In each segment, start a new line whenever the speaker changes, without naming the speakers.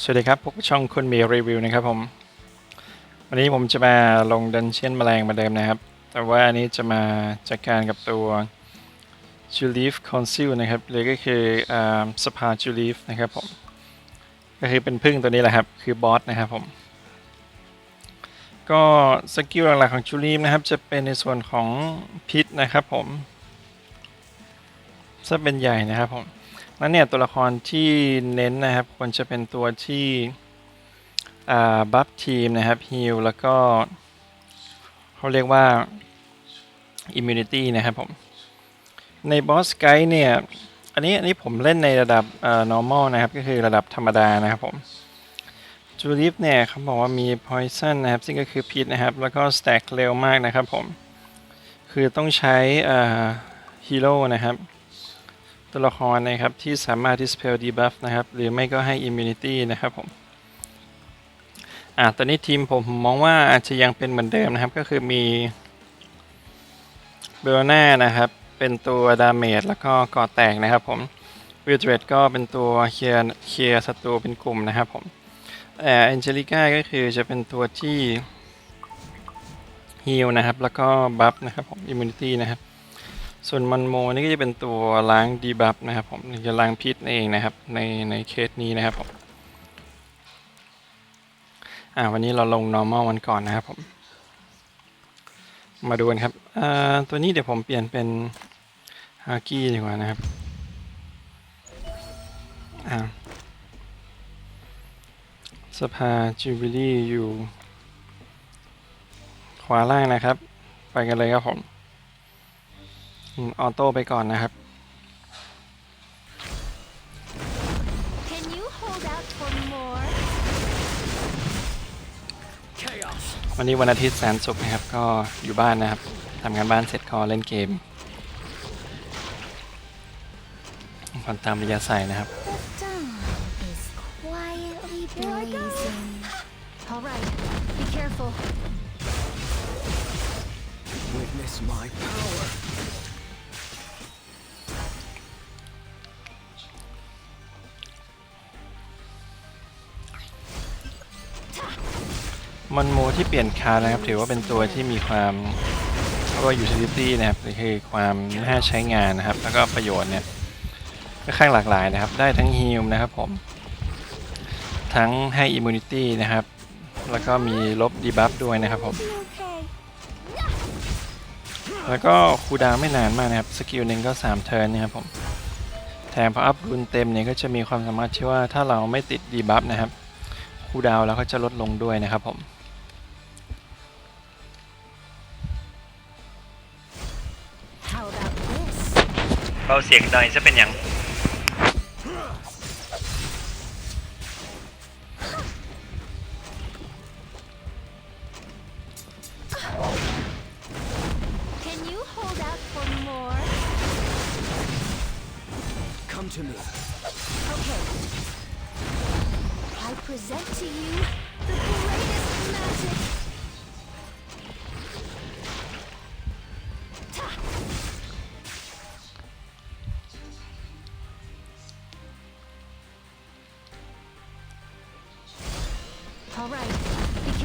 สวัสดีครับพบกับช่องคุณมีรีวิวนะครับผม วันนี้ผมจะมาลงดันเชียนแมลงเหมาเดิมนะครับ แต่ว่าอันนี้จะมาจัดการกับตัว Julif Council นะครับหรือก็คืออาสภา Julif นะครับผม ก็คือเป็นพึ่งตัวนี้แหละครับ คือบอสนะครับผม ก็สกิลหลักๆของ Julif นะครับ จะเป็นในส่วนของพิษนะครับผม จะเป็นใหญ่นะครับผม แล้วเนี่ยตัวละครที่เน้นนะครับควรจะเป็นตัวที่บัฟทีมนะครับฮิลแล้วก็เขาเรียกว่า immunity นะครับผม ในบอสไกด์เนี่ย อันนี้อันนี้ผมเล่นในระดับ normal นะครับ ก็คือระดับธรรมดานะครับผมจูลิฟเนี่ยเขาบอกว่ามี poison นะครับ ซึ่งก็คือพิษนะครับ แล้วก็ stack เร็วมากนะครับผม คือต้องใช้ฮีโร่นะครับ ตัวละครนะครับที่สามารถ dispel debuff นะครับหรือไม่ก็ให้ immunity นะครับผมอ่าตอนนี้ทีมผมมองว่าอาจจะยังเป็นเหมือนเดิมนะครับ ก็คือมีเบลน่านะครับ เป็นตัวดาเมจแล้วก็ก่อแตกนะครับผมวิลเทรดก็เป็นตัวเคลียร์เคลียร์ศัตรูเป็นกลุ่มนะครับผมแต่แองเจลิก้าก็คือจะเป็นตัวที่ฮีลนะครับ แล้วก็บัฟนะครับผม immunity นะครับ ส่วนมันโมนี่ก็จะเป็นตัวล้างดีบัฟนะครับผมจะล้างพิษเองนะครับในในเคสนี้นะครับผมอ่าวันนี้เราลง normal วันก่อนนะครับผม มาดูกันครับอ่าตัวนี้เดี๋ยวผมเปลี่ยนเป็นฮากี้ดีกว่านะครับอ่าสภาจูบิลี่อยู่ ขวาล่างนะครับ ไปกันเลยครับผม อืมออโต้ไปก่อนนะครับ
Can you hold out for more?
วันนี้วันอาทิตย์แสนสุขนะครับ ก็อยู่บ้านนะครับทำงานบ้านเสร็จก็เล่นเกมผ่อนตามระยะใส่นะครับ
The dawn is quietly blazing. All right, be careful.
Witness my power.
มอนโมที่เปลี่ยนคาร์นะครับ ถือว่าเป็นตัวที่มีความเรียกว่า utility นะครับหรือคือความน่าใช้งานนะครับ แล้วก็ประโยชน์เนี่ยค่อนข้างหลากหลายนะครับ ได้ทั้งฮิลนะครับผม ทั้งให้ immunity นะครับ แล้วก็มีลบ debuff ด้วยนะครับผม แล้วก็คูดาวไม่นานมากนะครับ สกิลหนึ่งก็ 3 เทิร์นนะครับผม แถมพออัพรุนเต็มเนี่ยก็จะมีความสามารถที่ว่าถ้าเราไม่ติดดีบัฟนะครับคูดาวแล้วก็จะลดลงด้วยนะครับผม เบาเสียงหน่อยจะเป็นอย่าง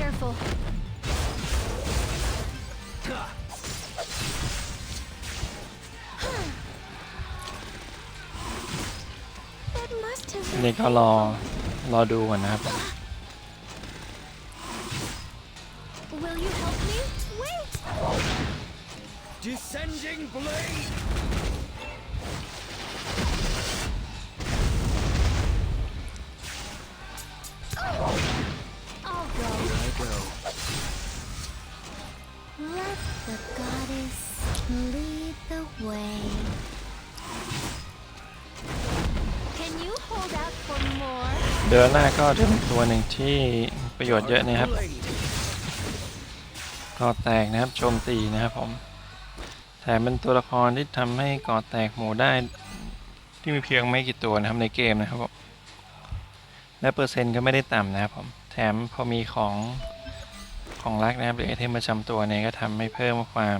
careful. That must have
อัน
been
นี้ก็รอรอดูก่อนนะครับ
Will you help me? Wait!
Descending blade.
Let the goddess lead the way. Can you hold out for more?
เดือนหน้าก็จะเป็นตัวหนึ่งที่ประโยชน์เยอะนะครับก่อแตกนะครับโจมตีนะครับผมแถมเป็นตัวละครที่ทำให้ก่อแตกหมู่ได้ที่มีเพียงไม่กี่ตัวนะครับในเกมนะครับผมและเปอร์เซ็นต์ก็ไม่ได้ต่ำนะครับผมแถมพอมีของ ของรักนะครับหรือไอเทมประจำตัวเนี่ยก็ทำให้เพิ่มความ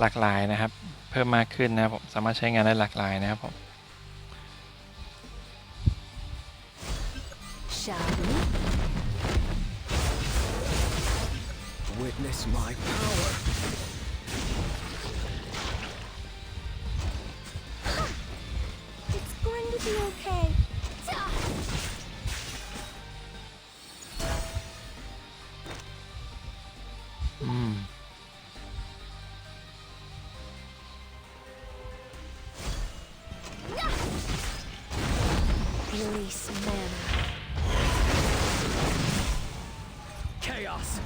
หลากหลายนะครับ เพิ่มมากขึ้นนะครับผมสามารถใช้งานได้หลากหลายนะครับผม
shall we?
Witness my power.
Release mana.
Chaos.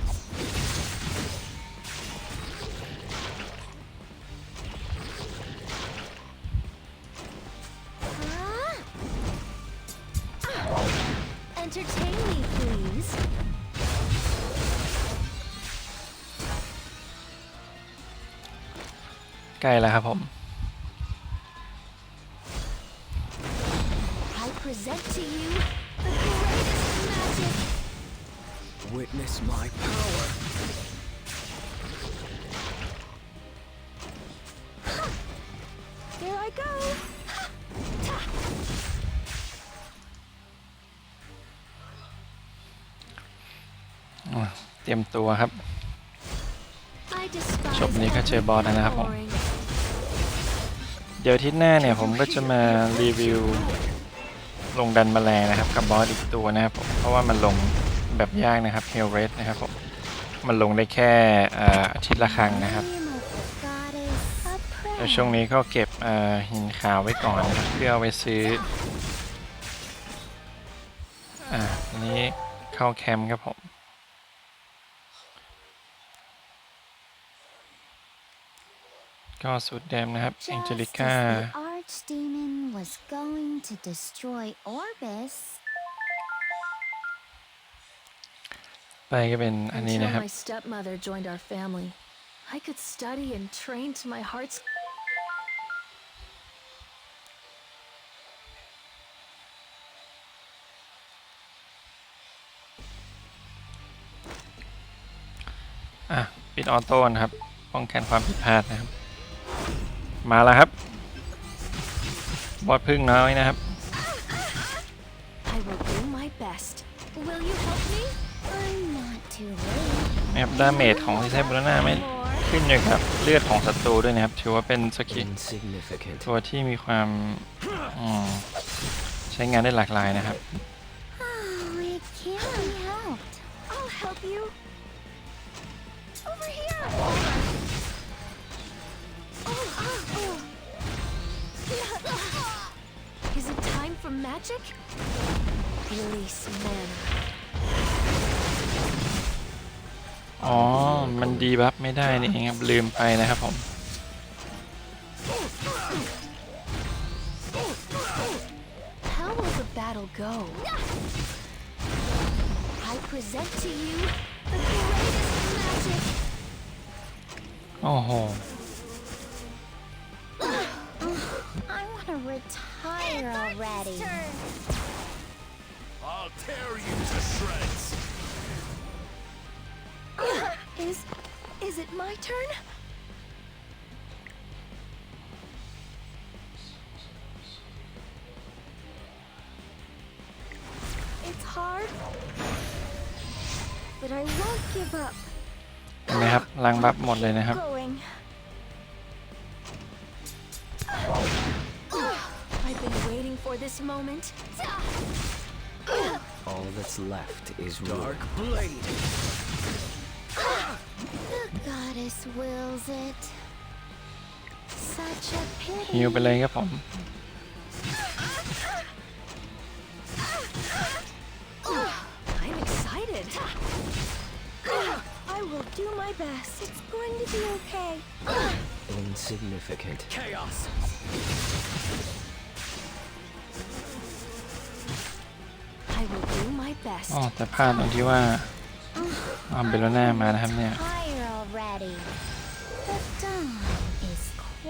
Huh? Entertain me, please.
ใกล้แล้วครับผม
present to you the greatest magic.
Witness my power.
Here I go.
อะเตรียมตัวครับ
I despise
จบนี้ก็เจอบอสแล้วนะครับผม
boring.
เดี๋ยวอาทิตย์หน้าเนี่ยผมก็จะมารีวิว ลงดันแมลงนะครับกับบอสอีกตัวนะครับผมเพราะว่ามันลงแบบยากนะครับเฮลเรสนะครับผมมันลงได้แค่อาอาทิตย์ละครั้งนะครับแล้ว
prayer.
ช่วงนี้ก็เก็บหินขาวไว้ก่อนเพื่อเอาไว้ซื้ออ่าอันนี้เข้าแคมป์ครับผมก็สูตรเดมนะครับ
Just
แองเจลิก้า
archdemon was going to destroy Orbis,
ไปก็เป็นอันนี้
Until
นะครับ
my stepmother joined our family, I could study and train to my heart's
อ่ะ ปิดออโต้นะครับ ป้องกันความผิดพลาดนะครับ มาแล้วครับ บอสพึ่งน้อยนะครับ
I will do my best.
will you help me? I'm not too late.
นะครับดาเมจของที่ใช้บูรณาไม่
More.
ขึ้นอยู่กับเลือดของศัตรูด้วยนะครับ ถือว่าเป็นสกิล
Insignificant.
ตัวที่มีความอืมใช้งานได้หลากหลายนะครับ
Oh, it can't be helped. I'll help you.
Magic? Release mana.
อ๋อ มันดีบัฟไม่ได้นี่เองครับ ลืมไปนะครับผม
How will the battle go?
I present to you the greatest magic.
โอ้โห
I want to retire already.
I'll tear you to shreds.
Is is it my turn? It's hard, but I won't give up.
เห็นไหมครับล้างบัฟหมดเลยนะครับ
Going. this moment.
All that's left is dark blade.
The goddess wills it. Such a
ฮิว
pity.
ไปเลยครับผม
I'm excited. I will do my best.
It's going to be okay.
Insignificant. Chaos.
อ๋อแต่พลาดตรงที่ว่าอ๋อเบลโลน่ามานะครับเนี่ย
Retire already. The dawn is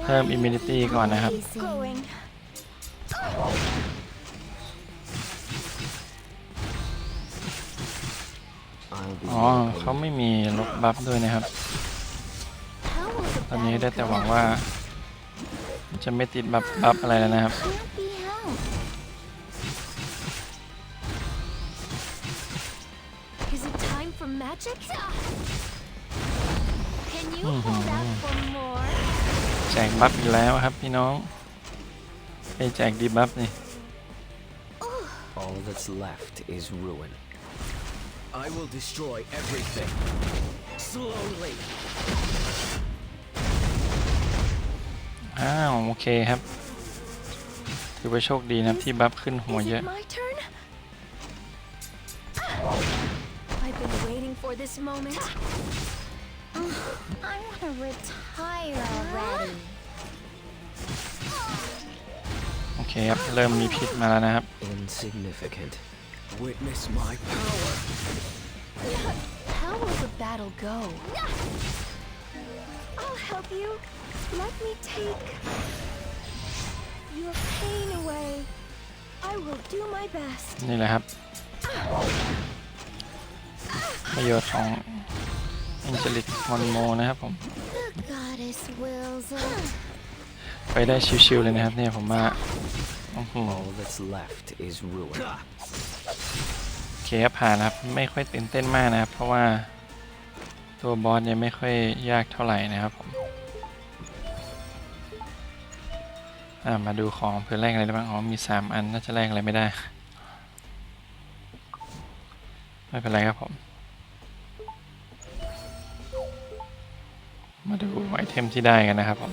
เพิ่ม immunity ก่อนนะครับ
blazing.
Going.
I'll be
อ๋อ
your
เขา
opponent.
ไม่มีลบบัฟด้วยนะครับ
How will the
ตอนนี้ได้
battle
แต่
go?
หวังว่า จะไม่ติดบัฟบัฟอะไรแล้วนะครับ แจกบัฟอีกแล้วครับพี่น้องไปแจกดีบัฟนี่
All that's left is ruin. I will destroy everything. Slowly.
อ้าว โอเคครับ ถือว่าโชคดีนะครับที่บัฟขึ้นหัว
Is
เยอะ
this moment.
I want to retire already.
โอเคครับ เริ่มมีพิษมาแล้วนะครับ
Insignificant. Witness my power.
How will the battle go? I'll help you. Let me take your pain away. I will do my best.
นี่แหละครับ ประโยชน์ของ Angelic m o n m o นะครับผม
The goddess wills it.
ไปได้ชิวๆเลยนะครับเนี่ยผมว่าโอ้โห
All that's left is ruin.
โอเคครับผ่านนะครับไม่ค่อยตื่นเต้นมากนะครับ เพราะว่าตัวบอสเนี่ยไม่ค่อยยากเท่าไหร่นะครับผมอ่ามาดูของเพื่อแลกอะไรได้บ้างอ๋อมี 3 อันน่าจะแลกอะไรไม่ได้ ไม่เป็นไรครับผม มาดูไอเทมที่ได้กันนะครับผม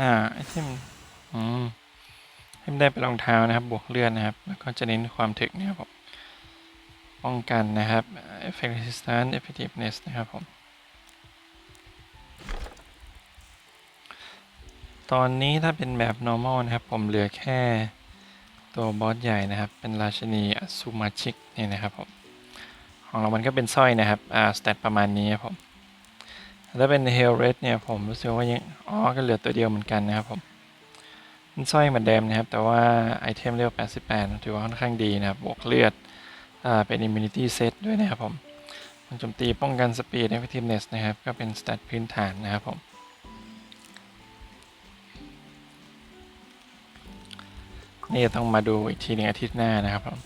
อ่าไอเทม อืมให้มันได้เป็นรองเท้านะครับ บวกเลือดนะครับ แล้วก็จะเน้นความถึกนะครับผม ป้องกันนะครับ effect resistance effectiveness นะครับผม ตอนนี้ถ้าเป็นแบบ normal นะครับ ผมเหลือแค่ตัวบอสใหญ่นะครับ เป็นราชินีอสุมาชิกนี่นะครับผม ของเรามันก็เป็นสร้อยนะครับอ่าสเตตประมาณนี้ครับผมถ้าเป็น Hell Red เนี่ยผมรู้สึกว่ายังอ๋อก็เหลือตัวเดียวเหมือนกันนะครับผมเป็นสร้อยเหมือนเดิมนะครับ แต่ว่าไอเทมเลเวล88 ถือว่าค่อนข้างดีนะครับ บวกเลือดอ่าเป็น immunity set ด้วยนะครับผมมันโจมตีป้องกัน speed effectiveness นะครับ ก็เป็นสเตตพื้นฐานนะครับผมนี่ต้องมาดูอีกทีหนึงอาทิตย์หน้านะครับผม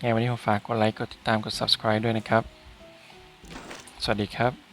ไงวันนี้ผมฝากกดไลค์ กดติดตาม กด subscribe ด้วยนะครับ สวัสดีครับ